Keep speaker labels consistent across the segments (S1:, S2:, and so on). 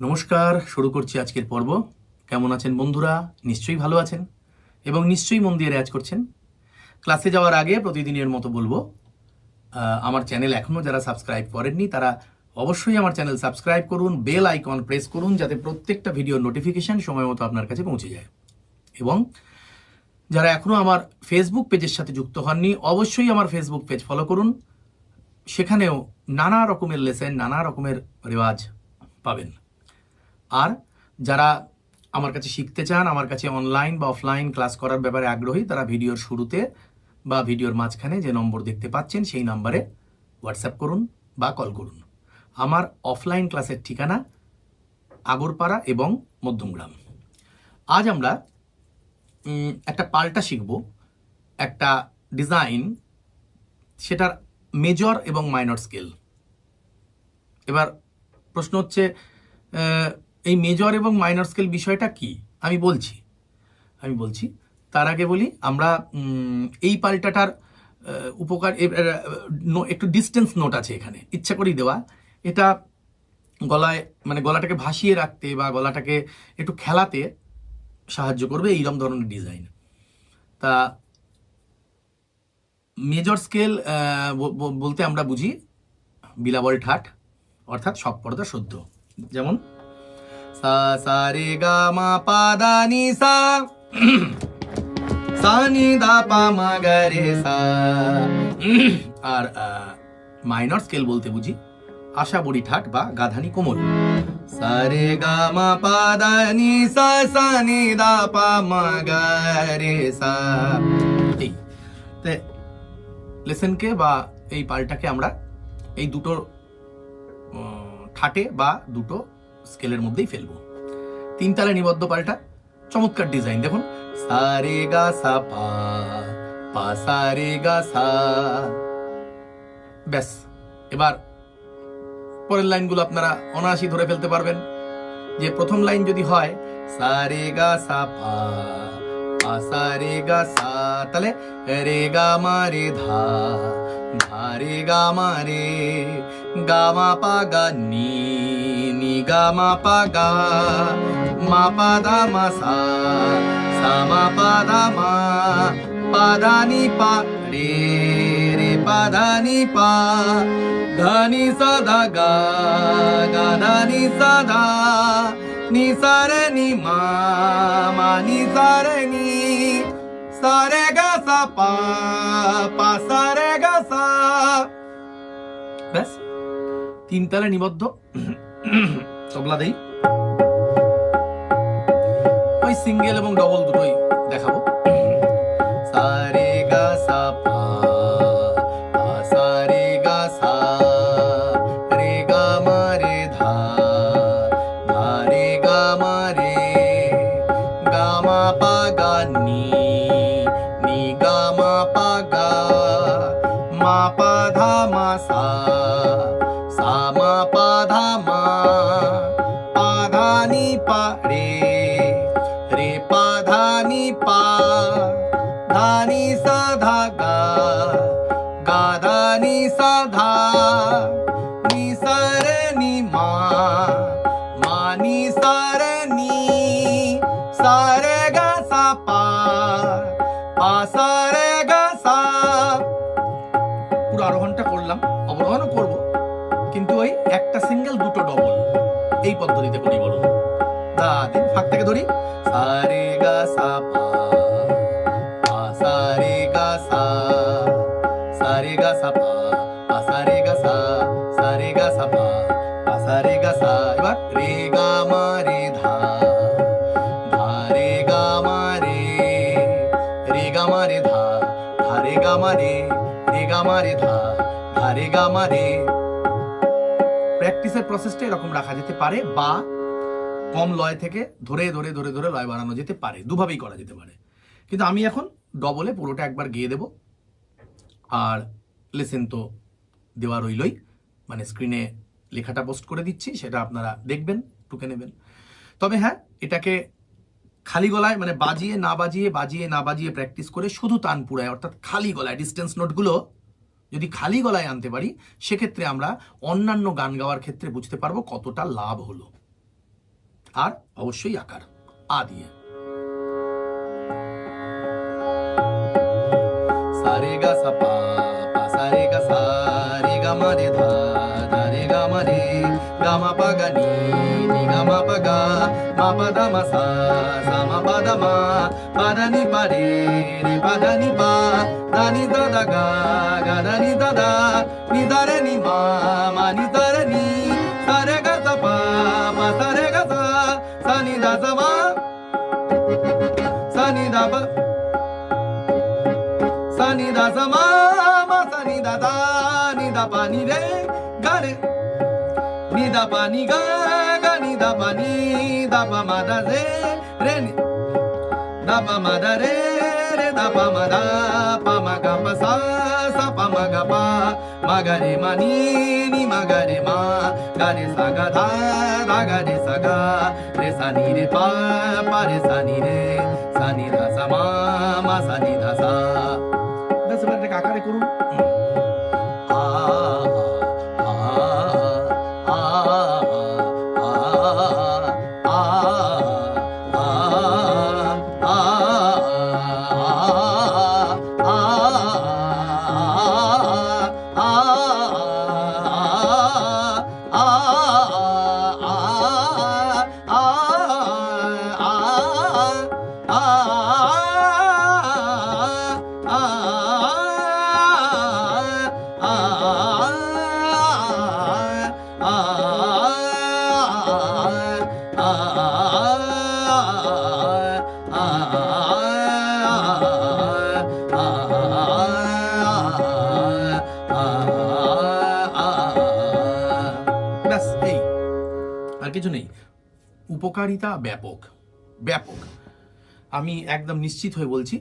S1: নমস্কার, শুরু করছি আজকের পর্ব। কেমন আছেন বন্ধুরা? নিশ্চয়ই ভালো আছেন এবং নিশ্চয়ই মন দিয়ে রেয়াজ করছেন। ক্লাসে যাওয়ার আগে প্রতিদিনের মতো বলব আমার চ্যানেল এখনও যারা সাবস্ক্রাইব করেননি, তারা অবশ্যই আমার চ্যানেল সাবস্ক্রাইব করুন, বেল আইকন প্রেস করুন, যাতে প্রত্যেকটা ভিডিওর নোটিফিকেশন সময় মতো আপনার কাছে পৌঁছে যায়। এবং যারা এখনও আমার ফেসবুক পেজের সাথে যুক্ত হননি, অবশ্যই আমার ফেসবুক পেজ ফলো করুন। সেখানেও নানা রকমের লেসেন নানা রকমের রেওয়াজ পাবেন। আর যারা আমার কাছে শিখতে চান, আমার কাছে অনলাইন বা অফলাইন ক্লাস করার ব্যাপারে আগ্রহী, তারা ভিডিওর শুরুতে বা ভিডিওর মাঝখানে যে নম্বর দেখতে পাচ্ছেন, সেই নম্বরে হোয়াটসঅ্যাপ করুন বা কল করুন। আমার অফলাইন ক্লাসের ঠিকানা আগরপাড়া এবং মধ্যমগ্রাম। আজ আমরা একটা পাল্টা শিখব, একটা ডিজাইন সেটার মেজর এবং মাইনর স্কেল এবার প্রশ্ন হচ্ছে এই মেজর এবং মাইনর স্কেল বিষয়টা কি? আমি বলছি। আমি বলছি, তার আগে বলি, আমরা এই পাল্টাটার উপকার একটু ডিস্টেন্স নোট আছে এখানে। ইচ্ছা করেই দেওয়া। এটা গলায় মানে গলাটাকে ভাসিয়ে রাখতে বা গলাটাকে একটু খেলাতে সাহায্য করবে এইরকম ধরনের ডিজাইন তা মেজর স্কেল বলতে আমরা বুঝি বিলাবল ঠাট, অর্থাৎ সব পর্দা শুদ্ধ। যেমন সা সা রে গা মা পা দা নি সা সা নি দা পা মা গা রে সা আর মাইনর স্কেল বলতে বুঝি? আশা বড়ি ঠাট বা গাধানি কোমল। সা রে গা মা পা দা নি সা সা নি দা পা মা গা রে সা। এই লেসেনকে বা এই পাল্টাকে আমরা এই দুটো ঠাটে বা দুটো স্কেলের মধ্যেই ফেলব। তিন তালে নিবদ্ধ পাল্টা, চমৎকার ডিজাইন, দেখুন। সা, রে, গা, সা, পা পা, সা, রে, গা, সা। ব্যাস, এবার পরের লাইনগুলো আপনারা অনায়াসই ধরে ফেলতে পারবেন। যে প্রথম লাইন যদি হয়, সা, রে, গা, সা, পা পা গা, সা, তাহলে রে, গা, মা, রে, ধা ধা, রে, গা, মা, রে, গা, মা, পা, গা, নি। নি গা মা পা গা মা পা দা মা সা সা মা পা দা মা পা দা নি পা রে রে পা দা নি পা ধা নি সা ধা গা গা ধা নি সা ধা নি সা রে নি মা মা নি সা রে নি সা রে গা সা পা পা সা রে গা সা ব্যাস তিন তালে নিবদ্ধ তবলা দেই। ওই সিঙ্গেল এবং ডবল দুটোই দেখাবো। সা রে গা সা গা সা, রে গা মা রে ধা ধা রে গা ধা নি পা রে রে পা ধা নি পা ধা নি সা ধা গা গা ধা নি সা ধা নি সা রে নি মা এই পদ্ধতিতে করি বলুন দা দিন ফাঁক থেকে ধরি সা রে গা সা পা পা সা রে গা সা সা রে গা সা পা পা রে গা সা রে গা মা রে ধা ধা রে গা মা রে গা মা রে ধা ধা রে গা মা রে গা মা রে ধা রে মা রে প্র্যাকটিসের প্রসেসটা এরকম রাখা যেতে পারে বা কম লয় থেকে ধরে ধরে ধরে ধরে লয় বাড়ানো যেতে পারে। দুভাবেই করা যেতে পারে। কিন্তু আমি এখন ডবলে পুরোটা একবার গেয়ে দেব। আর লেসেন তো দেওয়া রইলই। মানে স্ক্রিনে লেখাটা পোস্ট করে দিচ্ছি, সেটা আপনারা দেখবেন, টুকে নেবেন। তবে হ্যাঁ এটাকে খালি গলায় মানে বাজিয়ে, না বাজিয়ে বাজিয়ে, না বাজিয়ে প্র্যাকটিস করে শুধু তানপুরায় অর্থাৎ খালি গলায় ডিস্টেন্স নোটগুলো যদি খালি গলায় আনতে পারি, সেক্ষেত্রে আমরা অন্যান্য গান গাওয়ার ক্ষেত্রে বুঝতে পারব কতটা লাভ হলো। আর অবশ্যই আকার, আ দিয়ে। গা গা গা গা মা মা গা মা পা দা মা সা সা মা পা দা মা পা দা নি পা রে রে পা দা নি পা দা নি দা দা গা গা দা নি দা দা নি দা রে নি মা মা নি দা রে নি সা রে গা সা পা পা সা রে গা সা সা নি দা সা মা সা নি দা পা sa ni da sa ma ma sa ni da da ni da pa ni re ga re কিছু নেই। উপকারিতা ব্যাপক। ব্যাপক। আমি একদম নিশ্চিত হয়ে বলছি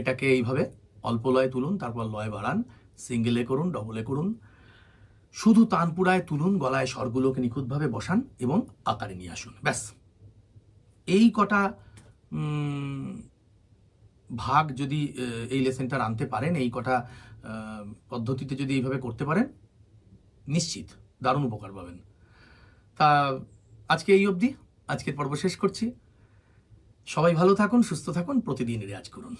S1: এটাকে এইভাবে অল্প লয় তুলুন, তারপর লয় বাড়ান সিঙ্গেলে করুন ডবলে করুন। শুধু তানপুরায় তুলুন, গলায় স্বরগুলোকে নিখুঁতভাবে বসান এবং আকারে নিয়ে আসুন। ব্যাস। এই কটা ভাগ যদি এই লেসেনটা আনতে পারেন, এই কটা পদ্ধতিতে যদি এইভাবে করতে পারেন, নিশ্চিত, দারুণ উপকার পাবেন। আজকে এই অবধি। আজকের পর্ব শেষ করছি। সবাই ভালো থাকুন, সুস্থ থাকুন প্রতিদিন রেয়াজ করুন।